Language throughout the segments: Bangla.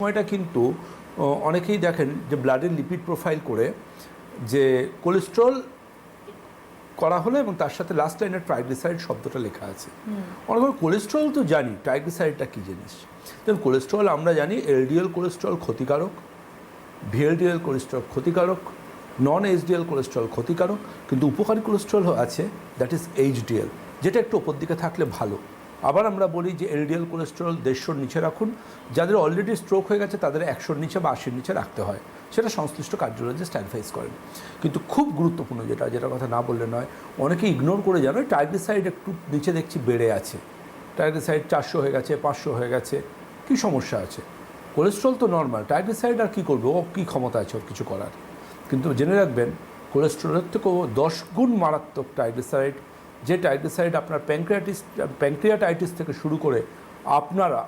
সময়টা কিন্তু অনেকেই দেখেন যে ব্লাডের লিপিড প্রোফাইল করে যে কোলেস্ট্রল করা হলো এবং তার সাথে লাস্ট লাইনের ট্রাইগ্লিসাইড শব্দটা লেখা আছে। অনেক কোলেস্ট্রল তো জানি ট্রাইগ্লিসাইডটা কী জিনিস? দেখুন কোলেস্ট্রল আমরা জানি এলডিএল কোলেস্ট্রল ক্ষতিকারক ভিএলডিএল কোলেস্ট্রল ক্ষতিকারক নন এইচডিএল কোলেস্ট্রল ক্ষতিকারক কিন্তু উপকারী কোলেস্ট্রল আছে দ্যাট ইজ এইচডিএল যেটা একটু ওপর দিকে থাকলে ভালো। আবার আমরা বলি যে এলডিএল কোলেস্ট্রল দেড়শোর নিচে রাখুন, যাদের অলরেডি স্ট্রোক হয়ে গেছে, তাদের একশোর নিচে বা আশির নিচে রাখতে হয়। সেটা সংশ্লিষ্ট কার্ডিওলজিস্ট অ্যাডভাইস করেন। কিন্তু খুব গুরুত্বপূর্ণ যেটা যেটা কথা না বললে নয় অনেকে ইগনোর করে জানো ট্রাইগ্লিসাইড একটু নিচে দেখছি বেড়ে আছে। ট্রাইগ্লিসাইড চারশো হয়ে গেছে, পাঁচশো হয়ে গেছে, কী সমস্যা আছে? কোলেস্ট্রল তো নর্মাল ট্রাইগ্লিসাইড আর কী করবে? ও কী ক্ষমতা আছে ওর কিছু করার? কিন্তু জেনে রাখবেন কোলেস্ট্রলের থেকেও দশ গুণ মারাত্মক ট্রাইগ্লিসাইড যে ট্রাইগ্লিসাইড আপনার প্যাঙ্ক্রিয়াটিস প্যাঙ্ক্রিয়াটাইটিস থেকে শুরু করে আপনারা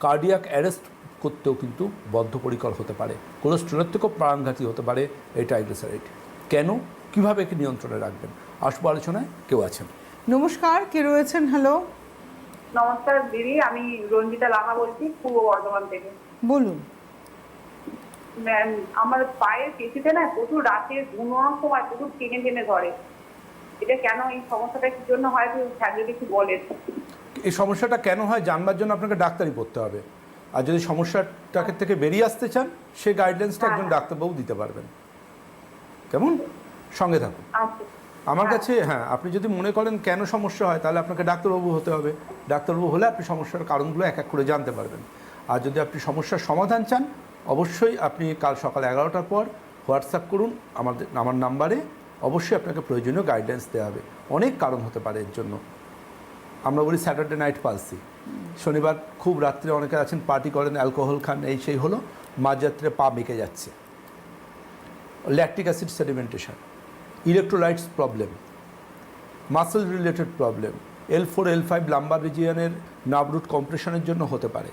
কার্ডিয়াক অ্যারেস্ট করতেও কিন্তু বদ্ধপরিকর হতে পারে। কোলেস্ট্রলের থেকেও প্রাণঘাতী হতে পারে এই ট্রাইগ্লিসাইড কেন? কীভাবে একে নিয়ন্ত্রণে রাখবেন? আসব আলোচনায় কেউ আছেন? নমস্কার কে রয়েছেন? হ্যালো নমস্কার দিদি আমি রঞ্জিতা লাহা বলছি পূর্ব বর্ধমান থেকে। বলুন। ম্যাম আমার পায়ের পেশিতে না প্রচুর রাতে ঘুমানোর সময় প্রচুর টেনে টেনে ধরে। এটা কেন এই সমস্যাটা কি জন্য হয়? স্যার যদি একটু বলেন। এই সমস্যাটা কেন হয় জানবার জন্য আপনাকে ডাক্তারি পড়তে হবে। আর যদি সমস্যাটাকে থেকে বেরিয়ে আসতে চান সে গাইডলাইন্সটা একজন ডাক্তারবাবু দিতে পারবেন। কেমন? সঙ্গে থাকুন। আচ্ছা। আমার কাছে হ্যাঁ আপনি যদি মনে করেন কেন সমস্যা হয় তাহলে আপনাকে ডাক্তারবাবু হতে হবে। ডাক্তারবাবু হলে আপনি সমস্যার কারণগুলো এক এক করে জানতে পারবেন। আর যদি আপনি সমস্যার সমাধান চান অবশ্যই আপনি কাল সকাল এগারোটার পর হোয়াটসঅ্যাপ করুন আমাদের আমার নাম্বারে। অবশ্যই আপনাকে প্রয়োজনীয় গাইডেন্স দেওয়া হবে। অনেক কারণ হতে পারে এর জন্য। আমরা বলি স্যাটারডে নাইট পালসি। শনিবার খুব রাত্রে অনেকে আছেন পার্টি করেন অ্যালকোহল খান, এই সেই হলো। মাঝরাত্রে পা মেকে যাচ্ছে। Lactic acid sedimentation electrolytes problem muscle related problem L four L five lumbar রিজিয়নের nerve root কম্প্রেশনের জন্য হতে পারে।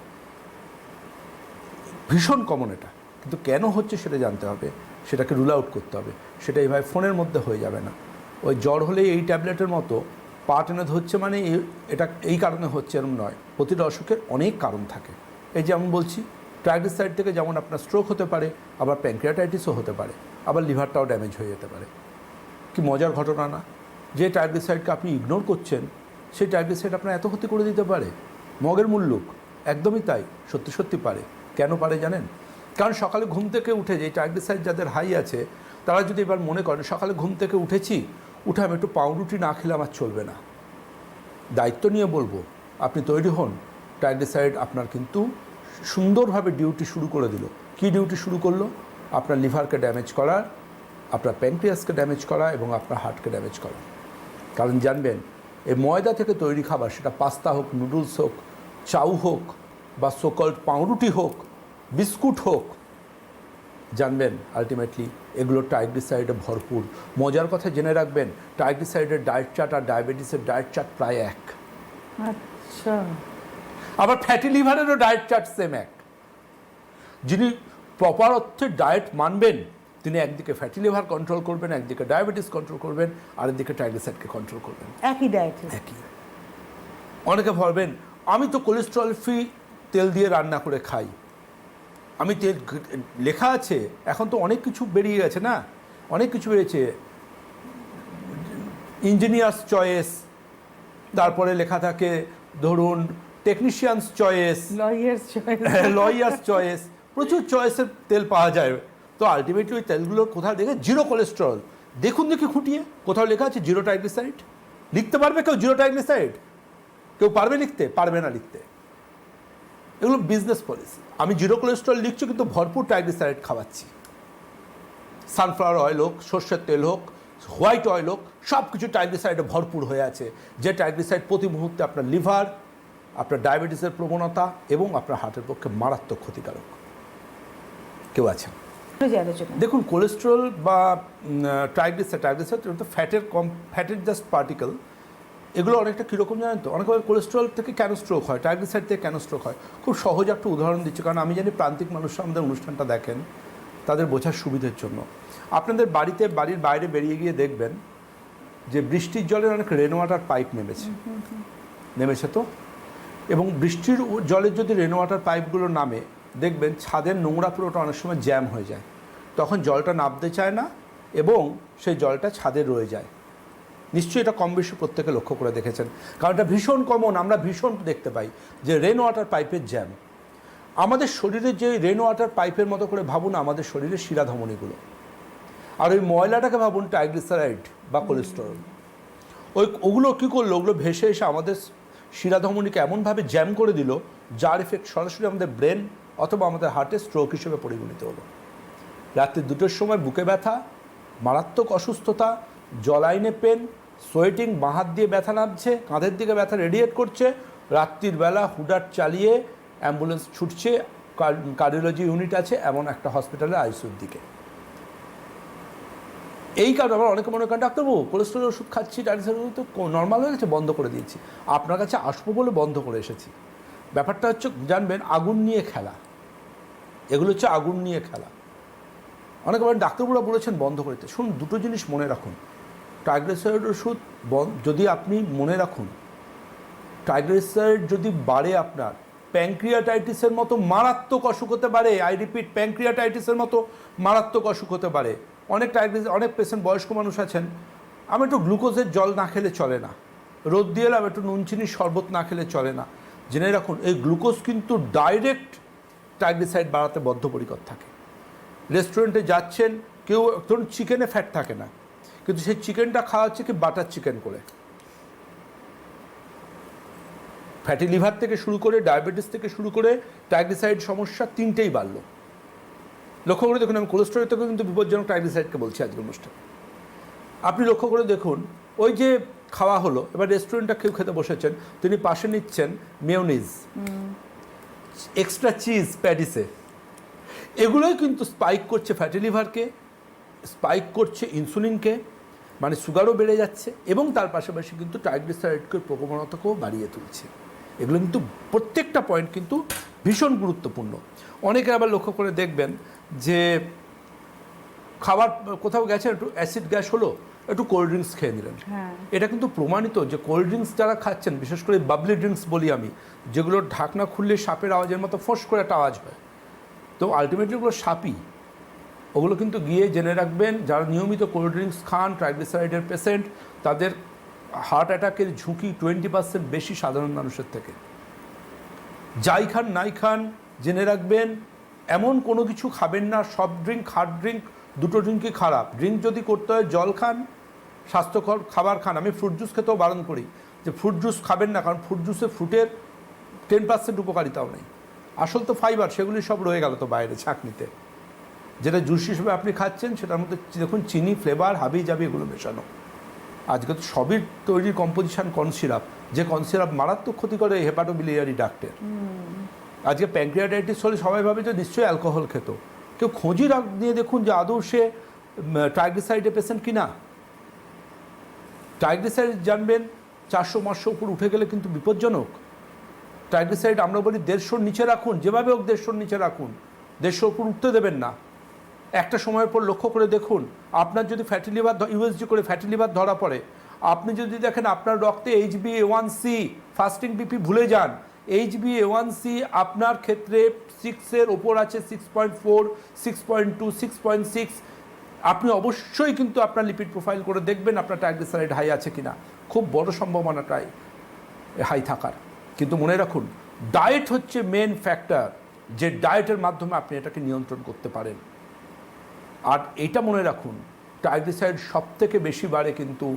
ভীষণ কমন এটা। কিন্তু কেন হচ্ছে সেটা জানতে হবে। সেটাকে রুল আউট করতে হবে। সেটা এইভাবে ফোনের মধ্যে হয়ে যাবে না। ওই জ্বর হলেই এই ট্যাবলেটের মতো পা টেনে ধরছে মানে এটা এই কারণে হচ্ছে এরম নয়। প্রতিটা অসুখের অনেক কারণ থাকে। এই যেমন বলছি ট্রাইগ্লিসাইড থেকে যেমন আপনার স্ট্রোক হতে পারে, আবার প্যাঙ্ক্রিয়াটাইটিসও হতে পারে, আবার লিভারটাও ড্যামেজ হয়ে যেতে পারে। কি মজার ঘটনা না? যে ট্রাইগ্লিসাইডকে আপনি ইগনোর করছেন, সেই ট্রাইগ্লিসাইড আপনার এত ক্ষতি করে দিতে পারে। মগের মূল্যক একদমই তাই, সত্যি সত্যি পারে। কেন পারে জানেন? কারণ সকালে ঘুম থেকে উঠে যে ট্রাইগ্লিসাইড যাদের হাই আছে, তারা যদি এবার মনে করেন, সকালে ঘুম থেকে উঠেছি, উঠে আমি একটু পাউরুটি না খেলে আমার চলবে না। দায়িত্ব নিয়ে বলব, আপনি তৈরি হন। ট্রাইগ্লিসাইড আপনার কিন্তু সুন্দরভাবে ডিউটি শুরু করে দিল। কি ডিউটি শুরু করল? আপনার লিভারকে ড্যামেজ করা, আপনার প্যানক্রিয়াসকে ড্যামেজ করা এবং আপনার হার্টকে ড্যামেজ করা। কারণ জানবেন এই ময়দা থেকে তৈরি খাবার, সেটা পাস্তা হোক নুডলস হোক, চাউ হোক বা সোকল্ড পাউরুটি হোক বিস্কুট হোক জানবেন আলটিমেটলি এগুলো ট্রাইগ্লিসাইডে ভরপুর। মজার কথা জেনে রাখবেন ট্রাইগ্লিসাইডের ডায়েট চার্ট আর ডায়াবেটিসের ডায়েট চার্ট প্রায় এক। আচ্ছা। আবার ফ্যাটি লিভারেরও ডায়েট চার্ট সেম এক। যিনি প্রপার অর্থে ডায়েট মানবেন তিনি একদিকে ফ্যাটি লিভার কন্ট্রোল করবেন একদিকে ডায়াবেটিস কন্ট্রোল করবেন আর একদিকে ট্রাইগ্লিসাইডকে কন্ট্রোল করবেন। একই ডায়েট একই। অনেকে ভাববেন আমি তো কোলেস্ট্রল ফ্রি তেল দিয়ে রান্না করে খাই। আমি তেল লেখা আছে এখন তো অনেক কিছু বেরিয়ে গেছে না? অনেক কিছু বেরিয়েছে। ইঞ্জিনিয়ার্স চয়েস তারপরে লেখা থাকে ধরুন technicians choice lawyers choice lawyers choice প্রচুর চয়েসের তেল পাওয়া যায়। তো আলটিমেটলি ওই তেলগুলো কোথাও দেখে? জিরো কোলেস্ট্রল দেখুন দেখি খুঁটিয়ে কোথাও লেখা আছে জিরো ট্রাইগ্লিসাইড লিখতে পারবে কেউ জিরো ট্রাইগ্লিসাইড কেউ পারবে লিখতে? পারবে না লিখতে। এগুলো বিজনেস পলিসি আমি জিরো কোলেস্ট্রল লিখছি কিন্তু ভরপুর ট্রাইগ্লিসাইড খাওয়াচ্ছি। সানফ্লাওয়ার অয়েল হোক সর্ষের তেল হোক হোয়াইট অয়েল হোক সব কিছু ট্রাইগ্লিসাইডে ভরপুর হয়ে আছে। যে ট্রাইগ্লিসাইড প্রতি মুহূর্তে আপনার লিভার আপনার ডায়াবেটিসের প্রবণতা এবং আপনার হার্টের পক্ষে মারাত্মক ক্ষতিকারক। কেউ আছেন? দেখুন কোলেস্ট্রল বা ট্রাইগ্লিসাইড ট্রাইগ্লিসাইড ফ্যাটের কম ফ্যাটের জাস্ট পার্টিকেল এগুলো অনেকটা কীরকম জানেন তো? অনেক কোলেস্ট্রল থেকে কেন স্ট্রোক হয়? ট্রাইগ্লিসাইড থেকে কেন স্ট্রোক হয়? খুব সহজ একটা উদাহরণ দিচ্ছি। কারণ আমি জানি প্রান্তিক মানুষরা আমাদের অনুষ্ঠানটা দেখেন তাদের বোঝার সুবিধের জন্য। আপনাদের বাড়িতে বাড়ির বাইরে বেরিয়ে গিয়ে দেখবেন যে বৃষ্টির জলের অনেক রেন ওয়াটার পাইপ নেমেছে নেমেছে তো? এবং বৃষ্টির জলের যদি রেন ওয়াটার পাইপগুলো নামে দেখবেন ছাদের নোংরা পুরোটা অনেক সময় জ্যাম হয়ে যায়। তখন জলটা নামতে চায় না এবং সেই জলটা ছাদে রয়ে যায়। নিশ্চয়ই এটা কম বেশি প্রত্যেকে লক্ষ্য করে দেখেছেন। কারণ এটা ভীষণ কমন আমরা ভীষণ দেখতে পাই যে রেন ওয়াটার পাইপের জ্যাম আমাদের শরীরে যে রেন ওয়াটার পাইপের মতো করে ভাবুন, আমাদের শরীরের শিরাধমনীগুলো আর ওই ময়লাটাকে ভাবুন ট্রাইগ্লিসারাইড বা কোলেস্টেরল ওই ওগুলো কী করল? ওগুলো ভেসে এসে আমাদের শিরাধমনীকে এমনভাবে জ্যাম করে দিল, যার এফেক্ট সরাসরি আমাদের ব্রেন অথবা আমাদের হার্টে স্ট্রোক হিসেবে পরিগণিত হলো। রাত্রি দুটোর সময় বুকে ব্যথা, মারাত্মক অসুস্থতা জলাইনে পেন সোয়েটিং বাঁ দিয়ে ব্যথা নামছে, কাঁধের দিকে ব্যথা রেডিয়েট করছে, রাত্রির বেলা হুডার চালিয়ে অ্যাম্বুলেন্স ছুটছে কার্ডিওলজি ইউনিট আছে, এমন একটা হসপিটালে আইসিউর দিকে। এই কারণে আমার অনেকে মনে করেন, ডাক্তারবাবু কোলেস্ট্রল ওষুধ খাচ্ছি ডায়ালিসিস তো নর্মাল হয়ে গেছে, বন্ধ করে দিয়েছি। আপনার কাছে আসব বলে বন্ধ করে এসেছি। ব্যাপারটা হচ্ছে, জানবেন, আগুন নিয়ে খেলা। এগুলো হচ্ছে আগুন নিয়ে খেলা। অনেকে বলেন, ডাক্তারবাবুরা বলেছেন বন্ধ করে দিতে। শুনুন, দুটো জিনিস মনে রাখুন। ট্রাইগ্লিসারাইড ওষুধ যদি আপনি মনে রাখুন ট্রাইগ্লিসারাইড যদি বাড়ে আপনার, প্যাঙ্ক্রিয়াটাইটিসের মতো মারাত্মক অসুখ হতে পারে আই রিপিট প্যাঙ্ক্রিয়াটাইটিসের মতো মারাত্মক অসুখ হতে পারে। অনেক টাইগ্রিস অনেক পেশেন্ট বয়স্ক মানুষ আছেন, আমি একটু গ্লুকোজের জল না খেলে চলে না। রোদ দিয়ে এলাম, একটু নুন চিনির শরবত না খেলে চলে না। জেনে রাখুন, এই গ্লুকোজ কিন্তু ডাইরেক্ট ট্রাইগ্লিসাইড বাড়াতে বদ্ধপরিকর থাকে। রেস্টুরেন্টে যাচ্ছেন, কেউ ধরুন চিকেনে ফ্যাট থাকে না। কিন্তু সেই চিকেনটা খাওয়া হচ্ছে কি বাটার চিকেন করে। ফ্যাটি লিভার থেকে শুরু করে, ডায়াবেটিস থেকে শুরু করে, ট্রাইগ্লিসাইড সমস্যা তিনটেই বাড়লো। লক্ষ্য করে দেখুন, আমি কোলেস্ট্রল থেকে কিন্তু বিপজ্জনক ট্রাইগ্লিসাইডকে বলছি আজকের অনুষ্ঠানে। আপনি লক্ষ্য করে দেখুন, ওই যে খাওয়া হলো, এবার রেস্টুরেন্টটা কেউ খেতে বসেছেন, তিনি পাশে নিচ্ছেন মেয়নিজ এক্সট্রা চিজ প্যাডিসে এগুলোই কিন্তু স্পাইক করছে ফ্যাটি লিভারকে স্পাইক করছে ইনসুলিনকে মানে সুগারও বেড়ে যাচ্ছে এবং তার পাশাপাশি কিন্তু ট্রাইগ্লিসারাইডকে প্রবণতাকেও বাড়িয়ে তুলছে। এগুলো কিন্তু প্রত্যেকটা পয়েন্ট কিন্তু ভীষণ গুরুত্বপূর্ণ। অনেকে আবার লক্ষ্য করে দেখবেন যে খাবার কোথাও গেছে একটু অ্যাসিড গ্যাস হলো একটু কোল্ড ড্রিঙ্কস খেয়ে নিলেন। হ্যাঁ। এটা কিন্তু প্রমাণিত যে কোল্ড ড্রিঙ্কস যারা খাচ্ছেন বিশেষ করে বাবলি ড্রিঙ্কস বলি আমি যেগুলোর ঢাকনা খুললে সাপের আওয়াজের মতো ফোঁস করে একটা আওয়াজ হয়। তো আলটিমেটলি ওগুলো সাপই। ওগুলো কিন্তু গিয়ে জেনে রাখবেন, যারা নিয়মিত কোল্ড ড্রিঙ্কস খান ট্রাইগ্লিসারাইডের পেশেন্ট তাদের হার্ট অ্যাটাকের ঝুঁকি টোয়েন্টি পার্সেন্ট বেশি সাধারণ মানুষের থেকে। যাই খান, নাই খান, জেনে রাখবেন, এমন কোনো কিছু খাবেন না, সব ড্রিঙ্ক হার্ড ড্রিঙ্ক দুটো ড্রিঙ্কই খারাপ। ড্রিঙ্ক যদি করতে হয়, জল খান, স্বাস্থ্যকর খাবার খান। আমি ফ্রুট জুস খেতেও বারণ করি যে ফ্রুট জুস খাবেন না, কারণ ফ্রুট জুসে ফ্রুটের টেন পার্সেন্ট উপকারিতাও নেই। আসল তো ফাইবার সেগুলি সব রয়ে গেল তো বাইরে ছাঁকনিতে যেটা জুস হিসেবে আপনি খাচ্ছেন সেটার মধ্যে দেখুন চিনি ফ্লেভার হাবি জাবি এগুলো মেশানো। আজকে তো সবই তৈরি কম্পোজিশন কর্ন সিরাপ যে কর্ন সিরাপ মারাত্মক ক্ষতি করে হেপাটোবিলিয়ারি ডাক্টের আজকে প্যাঙ্ক্রিয়াটাইটিস হলে সবাই ভাবে যে নিশ্চয়ই অ্যালকোহল খেত। কেউ খোঁজই রাখ দিয়ে দেখুন যে আদৌ সে ট্রাইগ্লিসাইডের পেশেন্ট কি না ট্রাইগ্লিসাইড জানবেন চারশো পাঁচশো উপর উঠে গেলে কিন্তু বিপজ্জনক। ট্রাইগ্লিসাইড আমরা বলি দেড়শোর নিচে রাখুন যেভাবে হোক দেড়শোর নিচে রাখুন। দেড়শোর উপর উঠতে দেবেন না। একটা সময়ের পর লক্ষ্য করে দেখুন, আপনার যদি ফ্যাটি লিভার ইউএসজি করে ফ্যাটি লিভার ধরা পড়ে, আপনি যদি দেখেন আপনার রক্তে H B A one C fasting BP ভুলে যান H B A one C আপনার ক্ষেত্রে সিক্সের ওপর আছে six point four six point two six point six আপনি অবশ্যই কিন্তু আপনার লিপিড প্রোফাইল করে দেখবেন আপনার ট্রাইগ্লিসারাইড হাই আছে কিনা। খুব বড় সম্ভাবনাটাই হাই থাকার। কিন্তু মনে রাখুন ডায়েট হচ্ছে মেন ফ্যাক্টর যে ডায়েটের মাধ্যমে আপনি এটাকে নিয়ন্ত্রণ করতে পারেন। আর এটা মনে রাখুন ট্রাইগ্লিসাইড সব থেকে বেশি বাড়ে কিন্তু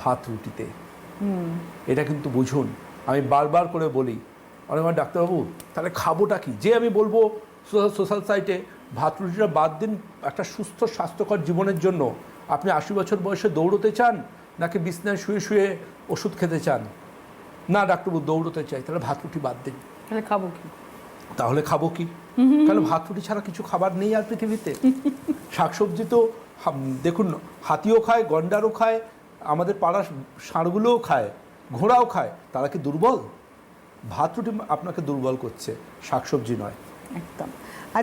ভাত রুটিতে। এটা কিন্তু বুঝুন। আমি বারবার করে বলি অনেকবার ডাক্তারবাবু তাহলে খাবোটা কি? যে আমি বলব সোশ্যাল সাইটে ভাত রুটিটা বাদ দিন একটা সুস্থ স্বাস্থ্যকর জীবনের জন্য। আপনি আশি বছর বয়সে দৌড়তে চান নাকি বিছনায় শুয়ে শুয়ে ওষুধ খেতে চান? না ডাক্তারবাবু দৌড়তে চাই তাহলে ভাত রুটি বাদ দিন। তাহলে খাব কি? তাহলে খাব কি? তাহলে ভাত রুটি ছাড়া কিছু খাবার নেই আর পৃথিবীতে। শাকসবজি তো দেখুন হাতিও খায় গন্ডারও খায় আমাদের পাড়ার ষাঁড়গুলোও খায় ঘোড়াও খায়। তারা কি দুর্বল? ভাত রুটি আপনাকে দুর্বল করছে শাকসবজি নয়। একদম।